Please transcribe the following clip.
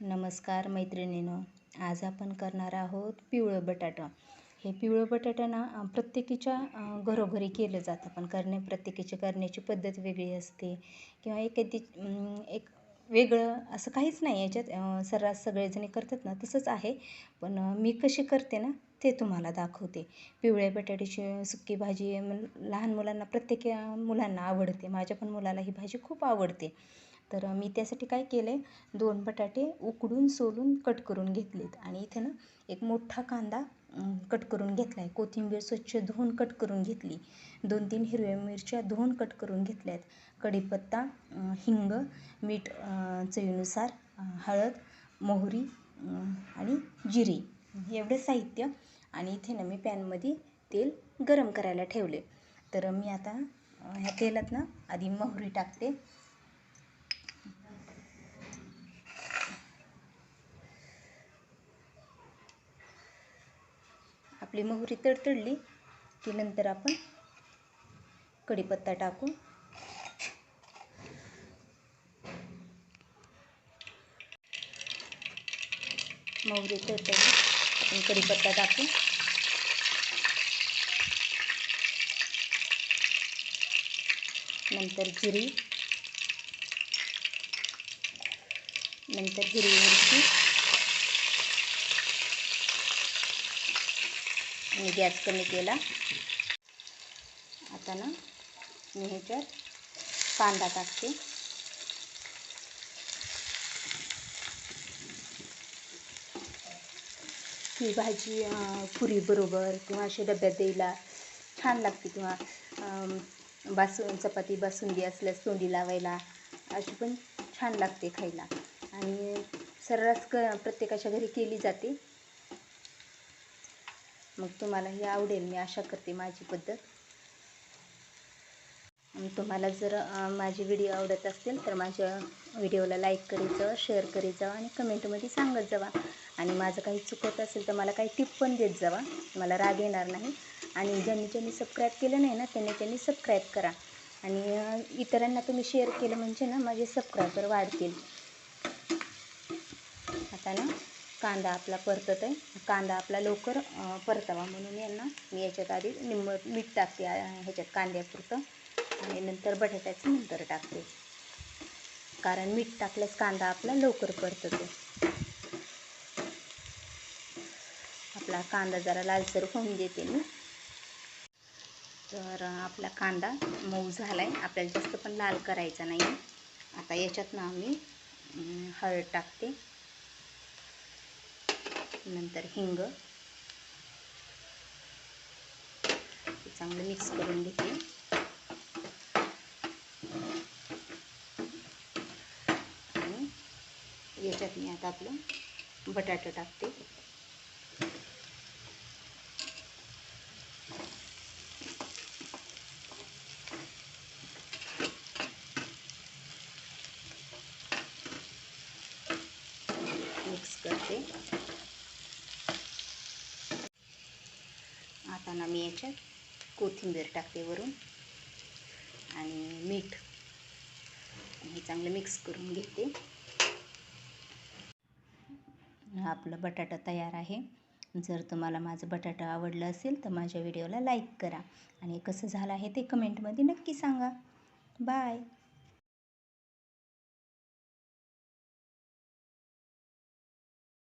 नमस्कार मैत्रिणीनो आज आपण करणार आहोत पिवळं बटाटा. हे पिवळं बटाटा ना प्रत्येकीच्या घरोघरी केलं जातं. पण करणे प्रत्येकीची करण्याची पद्धत वेगळी असते. किंवा एखादी एक वेगळं असं काहीच नाही याच्यात सर्रास सगळेजणी करतात ना तसंच आहे. पण मी कशी करते ना ते तुम्हाला दाखवते. पिवळ्या बटाट्याची सुकी भाजी लहान मुलांना प्रत्येक मुलांना आवडते. माझ्या पण मुलाला ही भाजी खूप आवडते. तर मी त्यासाठी काय केलं आहे दोन बटाटे उकडून सोलून कट करून घेतलेत. आणि इथे ना एक मोठा कांदा कट करून घेतला आहे कोथिंबीर स्वच्छ धुवून कट करून घेतली. दोन तीन हिरव्या मिरच्या धुवून कट करून घेतल्या आहेत कढीपत्ता हिंग मीठ चवीनुसार हळद मोहरी आणि जिरी एवढे साहित्य. आणि इथे ना मी पॅनमध्ये तेल गरम करायला ठेवले तर मी आता ह्या तेलात ना आधी मोहरी टाकते. आपली मोहरी तडतडली की नंतर आपण कढीपत्ता टाकू मोहरी तडतडली आपण कढीपत्ता टाकू नंतर जिरी नंतर हिरवी मिरची मी गॅस कमी केला. आता ना मी ह्याच्यात कांदा टाकते. ही भाजी पुरीबरोबर किंवा अशी डब्यात द्यायला छान लागते किंवा अं, बासु चपाती बासुंदी असल्यास तोंडी लावायला अशी पण छान लागते खायला. आणि सर्रास क प्रत्येकाच्या घरी केली जाते. मग तुम्हालाही आवडेल मी आशा करते माझी पद्धत तुम्हाला जर माझे व्हिडिओ आवडत असतील तर माझ्या व्हिडिओला लाईक करीत जावा शेअर करीत जावा आणि कमेंटमध्ये सांगत जावा. आणि माझं काही चुकत असेल तर मला काही टिप पण देत जावा. मला राग येणार नाही. आणि ज्यांनी ज्यांनी सबस्क्राईब केलं नाही ना त्यांनी त्यांनी सबस्क्राईब करा. आणि इतरांना तुम्ही शेअर केलं म्हणजे ना माझे सबस्क्रायबर वाढतील. आता ना कांदा आपला परतत आहे कांदा आपला लवकर परतावा म्हणून यांना मी याच्यात आधी निंब मीठ टाकते ह्याच्यात कांद्यापुरतं. आणि नंतर बटाट्याचं नंतर टाकते. कारण मीठ टाकल्यास कांदा आपला लवकर परततो आपला कांदा जरा लालसर होऊन देते मी. तर आपला कांदा मऊ झाला आहे आपल्याला जास्त पण लाल करायचा नाही आता याच्यात ना आम्ही हळद टाकते. नंतर हिंग. चांगलं मिक्स करून घेते. आणि याच्यात मी आता आपलं बटाटा टाकते. मिक्स करते. असताना मी याच्यात कोथिंबीर टाकते वरून आणि मीठ. हे चांगलं मिक्स करून घेते. आपलं बटाटा तयार आहे. जर तुम्हाला माझं बटाटा आवडलं असेल तर माझ्या व्हिडिओला लाईक करा. आणि कसं झालं आहे ते कमेंटमध्ये नक्की सांगा. बाय